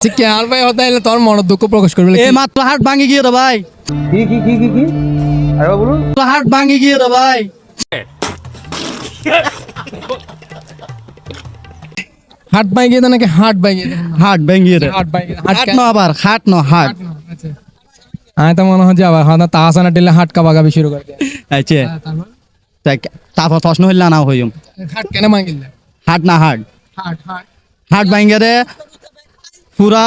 কে আর ভাই হতে এলে তোর মনের দুঃখ প্রকাশ করবে এ মাত্র হাট ভাঙি গিয়ে রে ভাই। কি কি কি কি কি? আরে বলুন। তো হাট ভাঙি গিয়ে রে ভাই। হাট বাই গিয়ে নাকি হাট বাই হাট ভাঙিয়ে রে হাট বাই হাট হাট আবার হাট ন হাট আমি তো মনে হচ্ছে আবার হয়তো তা আসানা টিলে হাট কাবাগাবি শুরু করে আচ্ছা। তারপর? প্রশ্ন হইল না হইম। হাট কেন মাঙ্গিল হাট না হাট হাট হাট হাট ভাঙিয়ে রে পুরা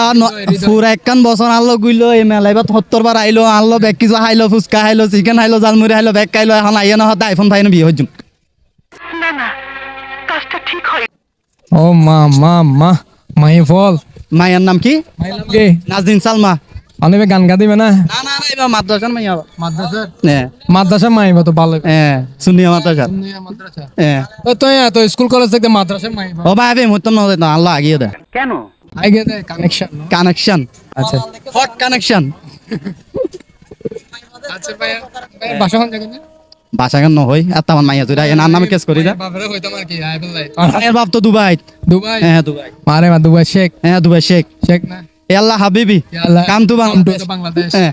পুরা একখান বছর আনলো গুইলো এই মেলাই বা সত্তর বার আইলো আনলো বেগ কিছু খাইলো ফুচকা খাইলো চিকেন খাইলো জালমুড়ি খাইলো বেগ খাইলো এখন আইয়া না হতে আইফোন ফাইন বিয়ে হইজুম ও মা মা মা মাই ফল। মায়ের নাম কি? মাই লাগে নাজদিন সালমা অনেক গান গা দিবে না না না না এবার মাদ্রাসার মাইয়া মাদ্রাসা হ্যাঁ মাদ্রাসা মাইবা তো ভালো হ্যাঁ শুনিয়া মাদ্রাসার মাদ্রাসা হ্যাঁ তো তো স্কুল কলেজ থেকে মাদ্রাসা মাইবা ও ভাই আমি না আল্লাহ আগিয়ে দে আগে দে কানেকশন কানেকশন আচ্ছা। হট কানেকশন আচ্ছা ভাই বাসা কোন জায়গায়? বাসা কেন আর তোমার মাইয়া তুই এনার নামে কেস করি দে বাপরে হইতাম আর কি আই বলাই। এর বাপ তো দুবাই। দুবাই? হ্যাঁ দুবাই। মারে মা দুবাই শেখ। হ্যাঁ দুবাই শেখ। শেখ না? এ আল্লাহ হাবিবি। Come to Bangladesh. বাংলাদেশ। হ্যাঁ।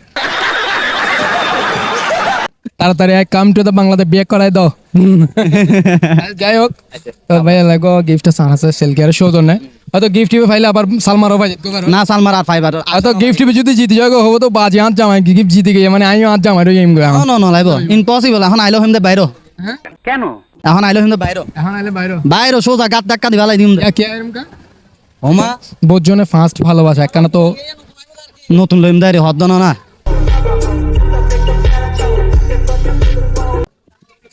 তাড়াতাড়ি এক কাম টু দ্য বাংলাদেশ বিয়ে করাই দাও। যাই হোক তো ভাই লাগো গিফট সান আছে সেলকি আর সৌজন নাই হয়তো গিফট টিপে ফাইলে আবার সালমারও পাই না সালমার আর ফাইবার হয়তো গিফট টিপে যদি জিতে যাও হব তো বাজি হাত জামাই গিফট জিতে গিয়ে মানে আমি হাত জামাই রইম গো নো নো নো লাইব ইম্পসিবল এখন আইলো হিম দে বাইরো। হ্যাঁ? এখন আইলো হিম দে বাইরো। এখন আইলে বাইরে। বাইরো সোজা গাত ধাক্কা দিবা লাই দিম দে কে আইরম কা? ওমা। বোঝনে ফার্স্ট ভালোবাসা একখানা তো নতুন লইম দে রে হদ্দ না।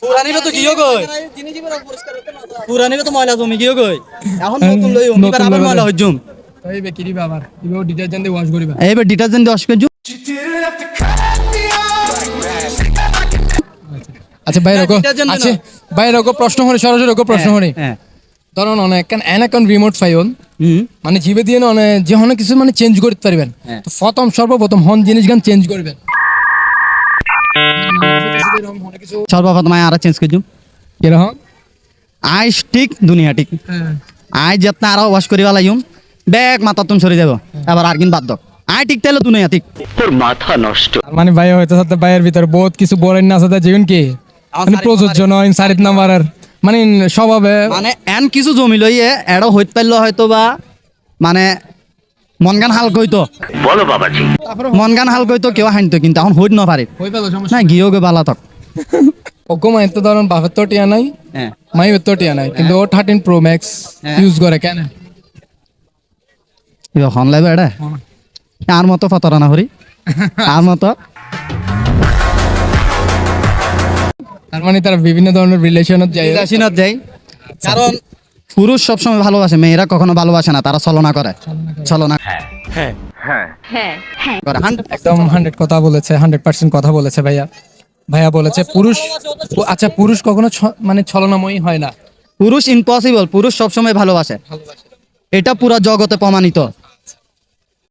পুরানিবে তো কিও গই। পুরানিবে তো ময়লা জমি কিও গই। এখন নতুন লই নতুন আবার ময়লা দে। হইজুম কিরি বাবার ইবে ডিটারজেন্ট দিয়ে ওয়াশ করিবা। এইবার ডিটারজেন্ট দিয়ে অস্কের আচ্ছা ভাই রকো। আছে ভাই রকো প্রশ্ন হরে সরাসরি রকো প্রশ্ন হরে। হ্যাঁ। ধরুন অনেক কান এন এখন রিমোট ফাইল মানে জিবে দিয়ে অনেক যে অনেক কিছু মানে চেঞ্জ করতে পারবেন। হ্যাঁ। প্রথম সর্বপ্রথম হন জিনিস গান চেঞ্জ করবেন। সর্বপ্রথম আর চেঞ্জ করছুম কীরকম? আই স্টিক দুনিয়া টিক আই যেত আরও ওয়াশ করিবা লাগিম ব্যাগ মাথা তুন সরি যাব। এবার আর কিন বাদ দাও। আই ঠিক তাইলে দুনিয়া ঠিক। তার মানে ভাই হয়তো সাথে ভাইয়ের ভিতরে বহুত কিছু বলেন না সাথে জীবন কি? মানে প্রযোজ্য নয় চারিত নাম্বারের। মানে স্বভাবে মানে এন কিছু জমি লইয়ে এড়ো হইত পারল হয়তো বা মানে মন গান হাল কইতো। মন গান হাল কইতো কেউ হাইনতো কিন্তু এখন হইত হয়ে পেল সমস্যা না গিয়েও গে বালা তক। ওকো মাই তো ধরুন বাপের তো টিয়া নাই হ্যাঁ। মাই তো টিয়া নাই কিন্তু ও থার্টিন প্রো ম্যাক্স হ্যাঁ। ইউজ করে কেন? হন লাইবে এটা আর মতো ফতরা না হরি। আর মতো। তার মানে তারা বিভিন্ন ধরনের রিলেশনত যায়। বিলাসীনত যাই কারণ পুরুষ সবসময় ভালোবাসে মেয়েরা কখনো ভালোবাসে না তারা ছলনা করে। ছলনা করে হান- একদম হান্ড্রেড কথা বলেছে হান্ড্রেড পার্সেন্ট কথা বলেছে ভাইয়া। ভাইয়া বলেছে পুরুষ আচ্ছা পুরুষ কখনো ছ- মানে ছলনাময়ী হয় না। পুরুষ ইম্পসিবল পুরুষ সবসময় ভালোবাসে। এটা পুরো জগতে প্রমাণিত।